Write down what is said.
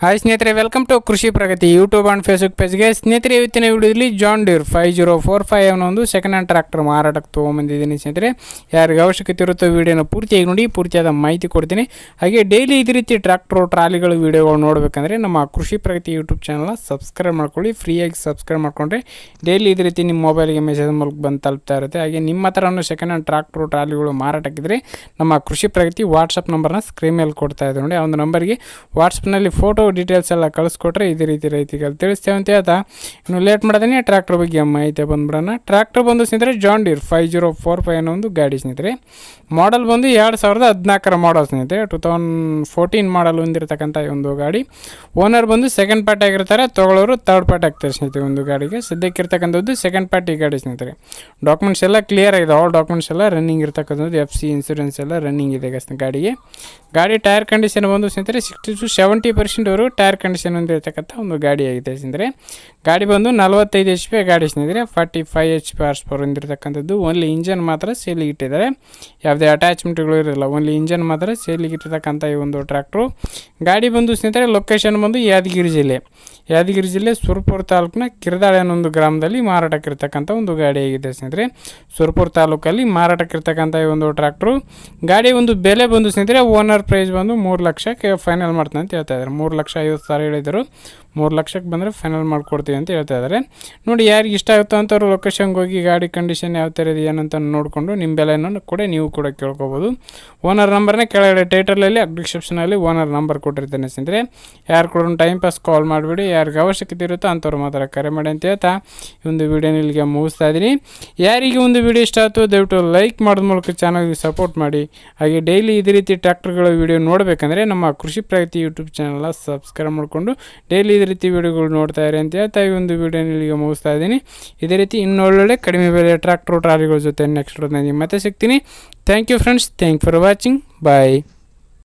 Hi ಸ್ನೇಹಿತರೆ welcome to Krishi Pragati YouTube and Facebook ಪೇಜ್ಗೆ ಸ್ನೇಹಿತರೆ, ಇವತ್ತಿನ ವಿಡಿಯೋದಲ್ಲಿ John Deere five zero four five ಅನ್ನೋ ಒಂದು ಸೆಕೆಂಡ್ ಹ್ಯಾಂಡ್ ಟ್ರ್ಯಾಕ್ಟರ್ ಮಾರಾಟಕ್ಕೆ ತೊಗೊಂಬಂದಿದ್ದೀನಿ ಸ್ನೇಹಿತರೆ. ಯಾರಿಗೆ ಅವಶ್ಯಕತೆ ಇರುತ್ತೋ ವೀಡಿಯೋನ ಪೂರ್ತಿಯಾಗಿ ನೋಡಿ, ಪೂರ್ತಿಯಾದ ಮಾಹಿತಿ ಕೊಡ್ತೀನಿ. ಹಾಗೆ ಡೈಲಿ ಇದೇ ರೀತಿ ಟ್ರ್ಯಾಕ್ಟ್ರು ಟ್ರಾಲಿಗಳು, ವೀಡಿಯೋಗಳು ನೋಡಬೇಕಂದ್ರೆ ನಮ್ಮ ಕೃಷಿ ಪ್ರಗತಿ ಯೂಟ್ಯೂಬ್ ಚಾನಲ್ನ ಸಬ್ಸ್ಕ್ರೈಬ್ ಮಾಡ್ಕೊಳ್ಳಿ. ಫ್ರೀಯಾಗಿ ಸಬ್ಸ್ಕ್ರೈಬ್ ಮಾಡ್ಕೊಂಡ್ರೆ ಡೈಲಿ ಇದೇ ರೀತಿ ನಿಮ್ಮ ಮೊಬೈಲ್ಗೆ ಮೆಸೇಜ್ ಮೂಲಕ ಬಂದು ತಲುಪ್ತಾ ಇರುತ್ತೆ. ಹಾಗೆ ನಿಮ್ಮ ಹತ್ರನೂ ಸೆಕೆಂಡ್ ಹ್ಯಾಂಡ್ ಟ್ರ್ಯಾಕ್ಟ್ರು ಟ್ರಾಲಿಗಳು ಮಾರಾಟಕ್ಕಿದ್ರೆ ನಮ್ಮ ಕೃಷಿ ಪ್ರಗತಿ ವಾಟ್ಸಪ್ ನಂಬರ್ನ ಸ್ಕ್ರೀನ್ ಮೇಲೆ ಕೊಡ್ತಾ ಇದ್ದೀವಿ ನೋಡಿ. ಆ ಒಂದು ನಂಬರ್ಗೆ ವಾಟ್ಸಪ್ನಲ್ಲಿ ಫೋಟೋ ಡೀಟೇಲ್ಸ್ ಎಲ್ಲ ಕಳಿಸ್ಕೊಟ್ರೆ ಇದೇ ರೀತಿ ರೈತಿಗೆ ತಿಳಿಸ್ತೇವೆ ಅಂತ ಹೇಳ್ತಾ. ಇನ್ನು ಲೇಟ್ ಮಾಡ್ದೇ ಟ್ರ್ಯಾಕ್ಟರ್ ಬಗ್ಗೆ ಮಾಹಿತಿ ಬಂದ್ಬಿಡೋಣ. ಟ್ರ್ಯಾಕ್ಟರ್ ಬಂದು ಸ್ನೇಹಿತರೆ John Deere five zero four five ಅನ್ನೋ ಒಂದು ಗಾಡಿ ಸ್ನೇಹಿತರೆ. ಮಾಡಲ್ ಬಂದು ಎರಡು ಸಾವಿರದ ಹದಿನಾಲ್ಕರ ಮಾಡಲ್ ಸ್ನೇಹಿತರೆ. ಟು ತೌಸಂಡ್ ಫೋರ್ಟೀನ್ ಮಾಡಲ್ ಹೊಂದಿರತಕ್ಕಂಥ ಒಂದು ಗಾಡಿ. ಓನರ್ ಬಂದು ಸೆಕೆಂಡ್ ಪಾರ್ಟಿ ಆಗಿರ್ತಾರೆ. ತಗೊಳ್ಳೋರು ತರ್ಡ್ ಪಾರ್ಟಿ ಆಗ್ತಾರೆ ಸ್ನೇಹಿತರೆ ಒಂದು ಗಾಡಿಗೆ. ಸದ್ಯಕ್ಕೆ ಇರ್ತಕ್ಕಂಥದ್ದು ಸೆಕೆಂಡ್ ಪಾರ್ಟಿ ಗಾಡಿ ಸ್ನೇಹಿತರೆ. ಡಾಕ್ಯುಮೆಂಟ್ಸ್ ಎಲ್ಲ ಕ್ಲಿಯರ್ ಆಗಿದೆ. ಆಲ್ ಡಾಕ್ಯುಮೆಂಟ್ಸ್ ಎಲ್ಲ ರನ್ನಿಂಗ್ ಇರ್ತಕ್ಕಂಥದ್ದು. ಎಫ್ ಸಿ ಇನ್ಸೂರೆನ್ಸ್ ಎಲ್ಲ ರನ್ನಿಂಗ್ ಇದೆ ಗಾಡಿಗೆ. ಗಾಡಿ ಟೈರ್ ಕಂಡೀಷನ್ ಬಂದು ಸ್ನೇಹಿತರೆ ಸಿಕ್ಸ್ಟಿ ಟು ಸೆವೆಂಟಿ ಪರ್ಸೆಂಟ್ವರೆಗೂ ಟೈರ್ ಕಂಡೀಷನ್ ಹೊಂದಿರತಕ್ಕಂಥ ಒಂದು ಗಾಡಿ ಆಗಿದೆ ಸ್ನೇಹಿತರೆ ಗಾಡಿ ಬಂದು ನಲವತ್ತೈದು ಎಚ್ ಪಿ ಗಾಡಿ ಸ್ನೇಹಿತರೆ, forty five H P horse power ಹೊಂದಿರತಕ್ಕಂಥದ್ದು only engine ಮಾತ್ರ ಸೇಲಿಗೆ ಇಟ್ಟಿದ್ದಾರೆ. ಯಾವುದೇ ಅಟ್ಯಾಚ್ಮೆಂಟ್ಗಳು ಇರಲ್ಲ ಓನ್ಲಿ ಇಂಜನ್ ಮಾತ್ರ ಸೇಲಿಗೆ ಇಟ್ಟಿರ್ತಕ್ಕಂಥ ಈ ಒಂದು ಟ್ರ್ಯಾಕ್ಟ್ರು ಗಾಡಿ ಬಂದು ಸ್ನೇಹಿತರೆ ಲೊಕೇಶನ್ ಬಂದು ಯಾದಗಿರಿ ಜಿಲ್ಲೆ. ಯಾದಗಿರಿ ಜಿಲ್ಲೆ ಸುರಪುರ ತಾಲೂಕಿನ ಕಿರದಾಳೆ ಅನ್ನೊಂದು ಗ್ರಾಮದಲ್ಲಿ ಮಾರಾಟಕ್ಕಿರ್ತಕ್ಕಂಥ ಒಂದು ಗಾಡಿ ಆಗಿದೆ ಸ್ನೇಹಿತರೆ. ಸುರಪುರ ತಾಲೂಕಲ್ಲಿ ಮಾರಾಟಕ್ಕಿರ್ತಕ್ಕಂಥ ಈ ಒಂದು ಟ್ರ್ಯಾಕ್ಟ್ರು ಗಾಡಿ ಒಂದು ಬೆಲೆ ಬಂದು ಸ್ನೇಹಿತರೆ ಓನರ್ ಪ್ರೈಸ್ ಬಂದು ಮೂರು ಲಕ್ಷಕ್ಕೆ ಫೈನಲ್ ಮಾಡ್ತಾನೆ ಅಂತ ಹೇಳ್ತಾ ಇದ್ದಾರೆ. ಮೂರು ಲಕ್ಷ ಐವತ್ತು ಸಾವಿರ ಹೇಳಿದರು ಮೂರು ಲಕ್ಷಕ್ಕೆ ಬಂದರೆ ಫೈನಲ್ ಮಾಡಿಕೊಡ್ತೀವಿ ಅಂತ ಹೇಳ್ತಾ ಇದ್ದಾರೆ. ನೋಡಿ, ಯಾರಿಗೆ ಇಷ್ಟ ಆಗುತ್ತೋ ಅಂಥವ್ರು ಲೊಕೇಶನ್ಗೆ ಹೋಗಿ ಗಾಡಿ ಕಂಡೀಷನ್ ಯಾವ ಥರ ಇದೆ ಏನಂತ ನೋಡಿಕೊಂಡು ನಿಮ್ಮ ಬೆಲೆಯನ್ನು ಕೂಡ ನೀವು ಕೂಡ ಕೇಳ್ಕೊಬೋದು. ಓನರ್ ನಂಬರ್ನೇ ಕೆಳಗಡೆ ಟೈಟಲಲ್ಲಿ ಡಿಸ್ಕ್ರಿಪ್ಷನಲ್ಲಿ ಓನರ್ ನಂಬರ್ ಕೊಟ್ಟಿರ್ತೇನೆ ಸ್ನೇಹಿತರೆ. ಯಾರು ಕೂಡ ಟೈಮ್ ಪಾಸ್ ಕಾಲ್ ಮಾಡಿಬಿಡಿ, ಯಾರಿಗೆ ಅವಶ್ಯಕತೆ ಇರುತ್ತೋ ಅಂಥವ್ರು ಮಾತ್ರ ಕರೆ ಮಾಡಿ ಅಂತ ಹೇಳ್ತಾ ಈ ಒಂದು ವಿಡಿಯೋನ ಇಲ್ಲಿಗೆ ಮುಗಿಸ್ತಾ ಇದ್ದೀನಿ. ಯಾರಿಗೆ ಒಂದು ವಿಡಿಯೋ ಇಷ್ಟ ಆಯಿತು ದಯವಿಟ್ಟು ಲೈಕ್ ಮಾಡೋದ ಮೂಲಕ ಚಾನಲ್ಗೆ ಸಪೋರ್ಟ್ ಮಾಡಿ. ಹಾಗೆ ಡೈಲಿ ಇದೇ ರೀತಿ ಟ್ರ್ಯಾಕ್ಟರ್ಗಳ ವಿಡಿಯೋ ನೋಡಬೇಕಂದ್ರೆ ನಮ್ಮ ಕೃಷಿ ಪ್ರಗತಿ ಯೂಟ್ಯೂಬ್ ಚಾನಲ್ನ ಸಬ್ಸ್ಕ್ರೈಬ್ ಮಾಡಿಕೊಂಡು ಡೈಲಿ ರೀತಿ ವಿಡಿಯೋಗಳು ನೋಡ್ತಾ ಇರಿ ಅಂತ ಹೇಳ್ತಾ ಈ ಒಂದು ವೀಡಿಯೋನ ಇಲ್ಲಿಗೆ ಮುಗಿಸ್ತಾ ಇದ್ದೀನಿ. ಇದೇ ರೀತಿ ಇನ್ನೊಳ್ಳೊಳ್ಳೆ ಕಡಿಮೆ ಬೆಲೆ ಟ್ರ್ಯಾಕ್ಟರ್ ಟ್ರಾಲಿಗಳ ಜೊತೆ ನೆಕ್ಸ್ಟ್ ಮತ್ತೆ ಸಿಗ್ತೀನಿ. Thank you friends thank for watching bye